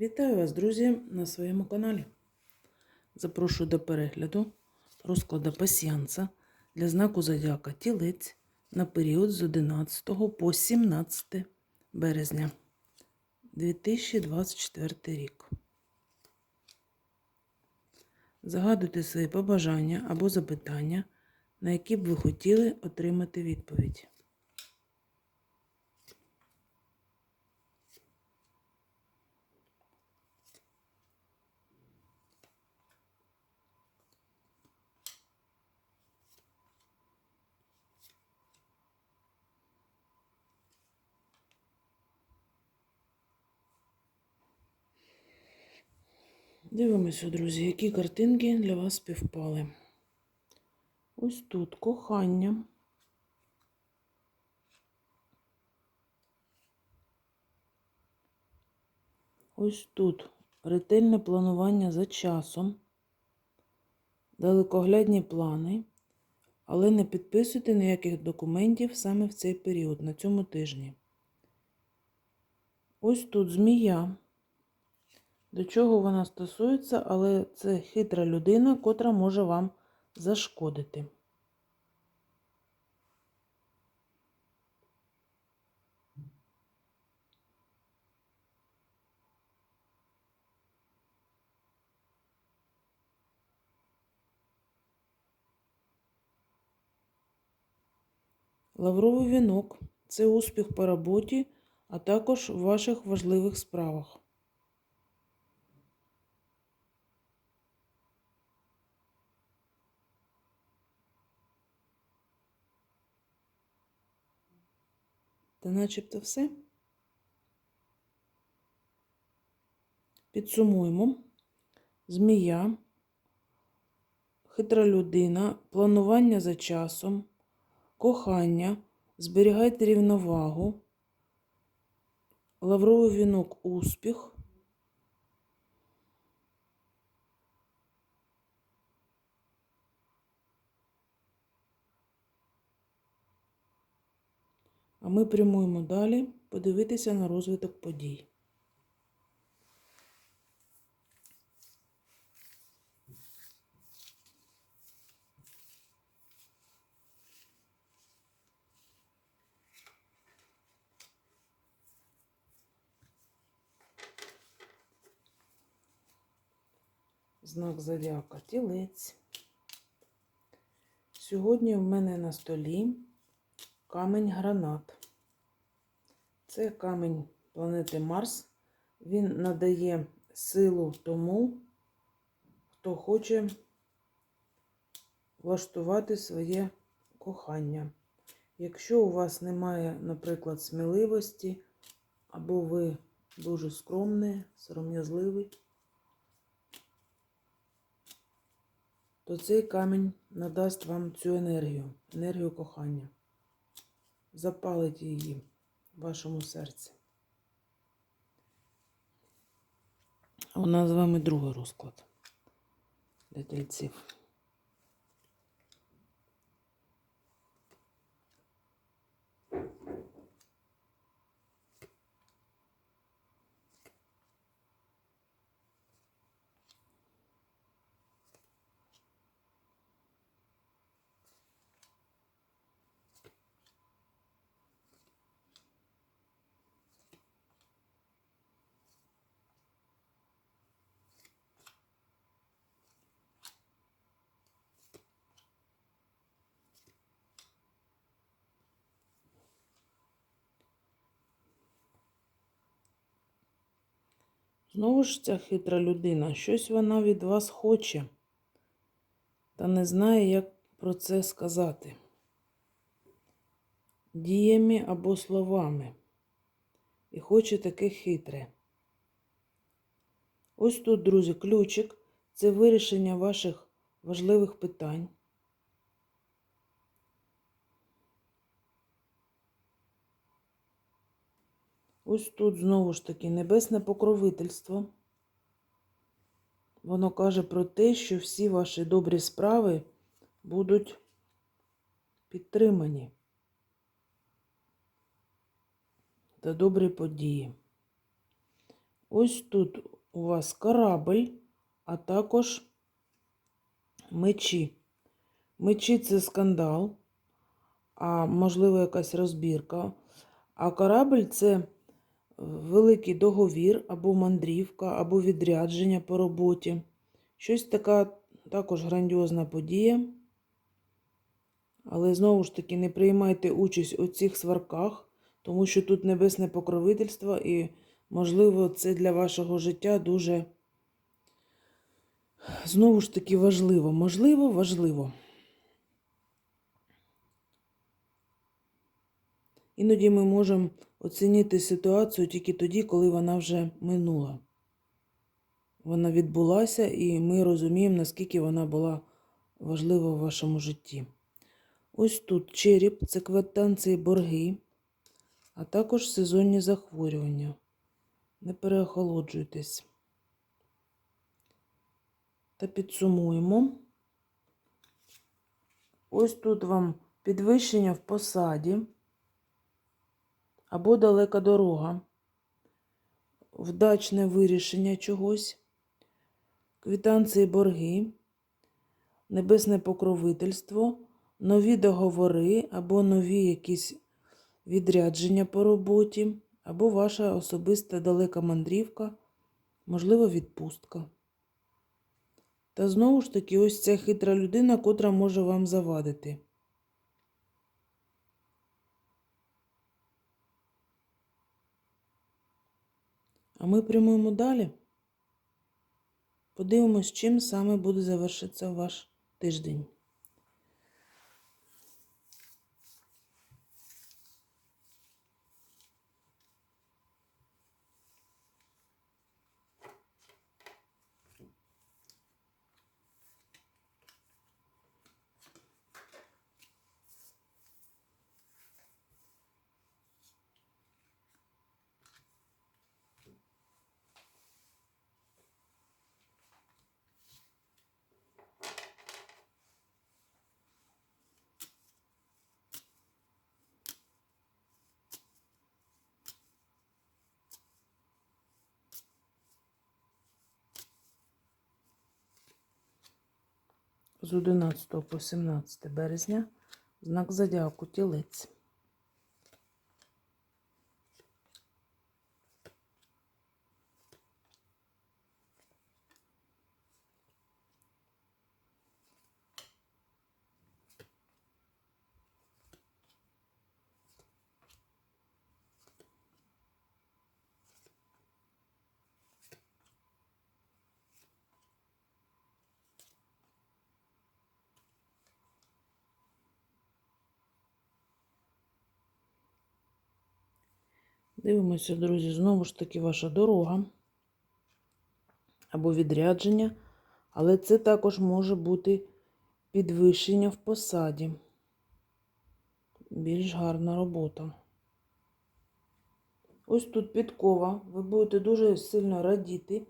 Вітаю вас, друзі, на своєму каналі. Запрошую до перегляду розкладу пасіянса для знаку Зодіака Тілець на період з 11 по 17 березня 2024 рік. Загадуйте свої побажання або запитання, на які б ви хотіли отримати відповідь. Дивимося, друзі, які картинки для вас співпали. Ось тут кохання. Ось тут ретельне планування за часом, далекоглядні плани, але не підписуйте ніяких документів саме в цей період, на цьому тижні. Ось тут змія. До чого вона стосується, але це хитра людина, котра може вам зашкодити. Лавровий вінок це успіх по роботі, а також в ваших важливих справах. Та начебто все. Підсумуємо. Змія, хитра людина, планування за часом, кохання, зберігайте рівновагу, лавровий вінок успіх. А ми прямуємо далі подивитися на розвиток подій. Знак зодіака тілець. Сьогодні в мене на столі камень гранат. Це камень планети Марс. Він надає силу тому, хто хоче влаштувати своє кохання. Якщо у вас немає, наприклад, сміливості, або ви дуже скромний, сором'язливий, то цей камінь надасть вам цю енергію, енергію кохання. Запалить її в вашому серці. У нас з вами другий розклад для тельців. Знову ж ця хитра людина, щось вона від вас хоче, та не знає, як про це сказати. Діями або словами. І хоче таке хитре. Ось тут, друзі, ключик це вирішення ваших важливих питань. Ось тут знову ж таки небесне покровительство. Воно каже про те, що всі ваші добрі справи будуть підтримані та добрі події. Ось тут у вас корабль, а також мечі. Мечі це скандал, а можливо якась розбірка. А корабль це великий договір або мандрівка, або відрядження по роботі. Щось така також грандіозна подія. Але знову ж таки не приймайте участь у цих сварках, тому що тут небесне покровительство, і, можливо, це для вашого життя дуже знову ж таки важливо. Можливо, важливо. Іноді ми можемо оцінити ситуацію тільки тоді, коли вона вже минула. Вона відбулася, і ми розуміємо, наскільки вона була важлива в вашому житті. Ось тут череп, це квитанції борги, а також сезонні захворювання. Не переохолоджуйтесь. Та підсумуємо. Ось тут вам підвищення в посаді або далека дорога, вдачне вирішення чогось, квитанції борги, небесне покровительство, нові договори або нові якісь відрядження по роботі, або ваша особиста далека мандрівка, можливо, відпустка. Та знову ж таки, ось ця хитра людина, котра може вам завадити. А ми прямуємо далі. Подивимось, чим саме буде завершитися ваш тиждень. З 11 по 17 березня знак зодіаку тілець. Дивимося, друзі, знову ж таки ваша дорога або відрядження, але це також може бути підвищення в посаді. Більш гарна робота. Ось тут підкова. Ви будете дуже сильно радіти,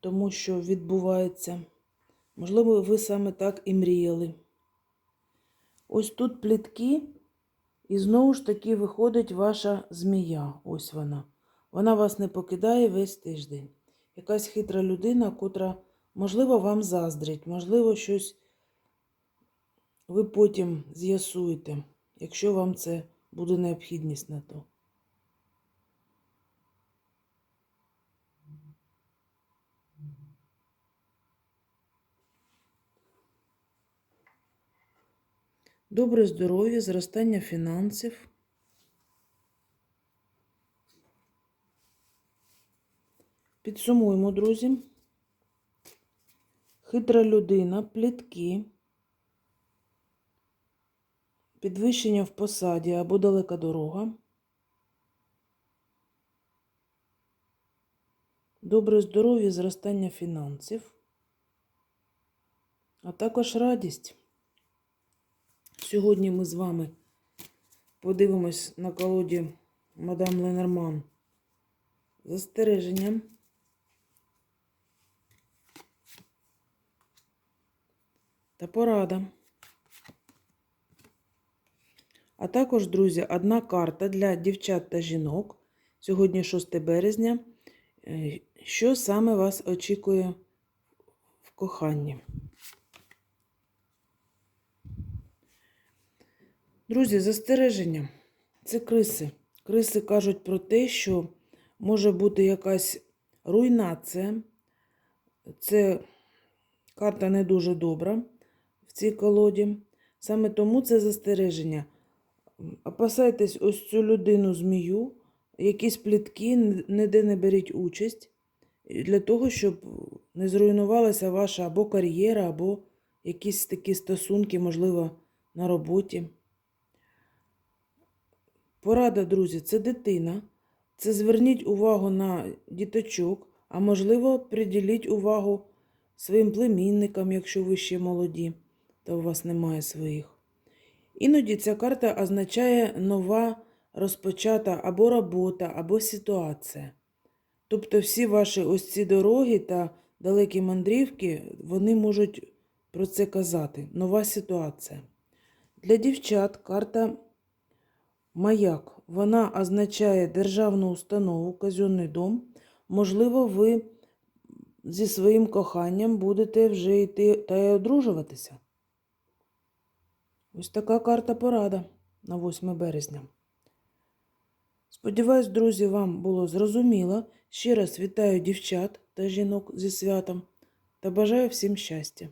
тому що відбувається. Можливо, ви саме так і мріяли. Ось тут плітки. І знову ж таки виходить ваша змія. Ось вона. Вона вас не покидає весь тиждень. Якась хитра людина, котра, можливо, вам заздрить, можливо, щось ви потім з'ясуєте, якщо вам це буде необхідність на то. Добре здоров'я, зростання фінансів. Підсумуємо, друзі. Хитра людина, плітки, підвищення в посаді або далека дорога. Добре здоров'я, зростання фінансів, а також радість. Сьогодні ми з вами подивимось на колоді мадам Ленорман застереження. Та порада. А також, друзі, одна карта для дівчат та жінок. Сьогодні 6 березня. Е, що саме вас очікує в коханні. Друзі, застереження. Це криси. Криси кажуть про те, що може бути якась руйнація. Це карта не дуже добра в цій колоді. Саме тому це застереження. Опасайтесь ось цю людину змію, якісь плітки, ніде не беріть участь, для того, щоб не зруйнувалася ваша або кар'єра, або якісь такі стосунки, можливо, на роботі. Порада, друзі, це дитина. Це зверніть увагу на діточок, а можливо, приділіть увагу своїм племінникам, якщо ви ще молоді, та у вас немає своїх. Іноді ця карта означає нова розпочата або робота, або ситуація. Тобто всі ваші ось ці дороги та далекі мандрівки, вони можуть про це казати. Нова ситуація. Для дівчат карта Маяк. Вона означає державну установу, казенний дом. Можливо, ви зі своїм коханням будете вже йти та й одружуватися. Ось така карта порада на 8 березня. Сподіваюсь, друзі, вам було зрозуміло. Ще раз вітаю дівчат та жінок зі святом та бажаю всім щастя.